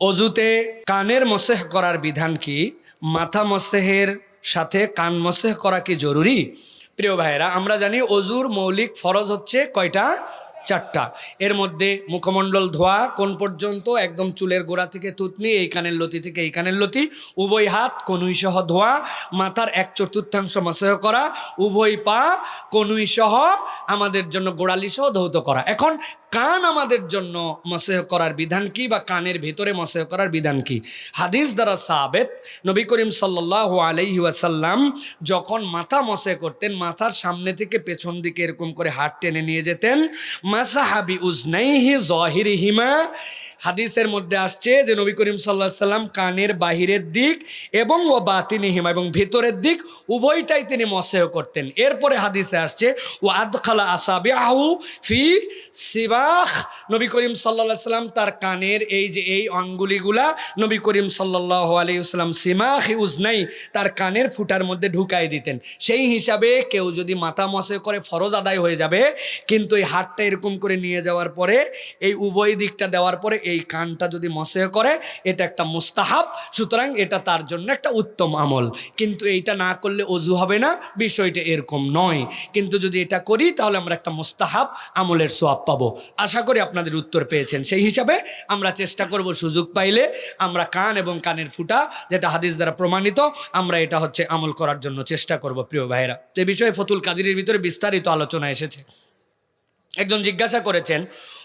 অজুতে কানের মসেহ করার বিধান কি? মাথা মসেহের সাথে কান মসেহ করা কি জরুরি? প্রিয় ভাইরা আমরা জানি অজুর মৌলিক ফরজ হচ্ছে কয়টা? চারটা। এর মধ্যে মুখমণ্ডল ধোয়া, কোন পর্যন্ত? একদম চুলের গোড়া থেকে তুতনি এই কানের লতি থেকে এই কানের লতি। উভয় হাত কনুই সহ ধোয়া, মাথার এক চতুর্থাংশ মসেহ করা, উভয় পা কনুই সহ আমাদের জন্য গোড়ালি সহ ধৌত করা। এখন কান আমাদের জন্য মসেহ করার বিধান কি বা কানের ভেতরে মসেহ করার বিধান কি? হাদিস দ্বারা সাবেত, নবী করিম সাল্লাহ আলাইহি ওয়াসাল্লাম যখন মাথা মসে করতেন, মাথার সামনে থেকে পেছন দিকে এরকম করে হাত টেনে নিয়ে যেতেন মাসাহাবি উজনাইহি জহিরিহিমা হাদিসের মধ্যে আসছে যে নবী করিম সাল্লাহ সাল্লাম কানের বাহিরের দিক এবং ও বাতিনিহিমা এবং ভিতরের দিক উভয়টাই তিনি মসেহ করতেন। এরপরে হাদিসে আসছে ও আদখালা আসাবি আহু ফি সিবাখ। নবী করিম সাল্লাহ সাল্লাম তার কানের এই যে এই অঙ্গুলিগুলা নবী করিম সাল্লাহ আলাইসাল্লাম সিমাখ উজনাই তার কানের ফুটার মধ্যে ঢুকাই দিতেন। সেই হিসাবে কেউ যদি মাথা মসে করে ফরজ আদায় হয়ে যাবে, কিন্তু এই হাতটা এরকম করে নিয়ে যাওয়ার পরে, এই উভয় দিকটা দেওয়ার পরে এই কানটা যদি মসে করে, এটা একটা মুস্তাহাব, সুতরাং এটা তার জন্য একটা উত্তম আমল। কিন্তু এইটা না করলে অজু হবে না, বিষয়টা এরকম নয়। কিন্তু যদি এটা করি, তাহলে আমরা একটা মুস্তাহাব আমলের সোয়াব পাবো। আশা করি আপনাদের উত্তর পেয়েছেন। সেই হিসাবে আমরা চেষ্টা করব সুযোগ পাইলে আমরা কান এবং কানের ফুটা, যেটা হাদিস দ্বারা প্রমাণিত, আমরা এটা হচ্ছে আমল করার জন্য চেষ্টা করব, প্রিয় ভাইরা এ বিষয়ে ফতুল কাদিরের ভিতরে বিস্তারিত আলোচনা এসেছে। একজন জিজ্ঞাসা করেছেন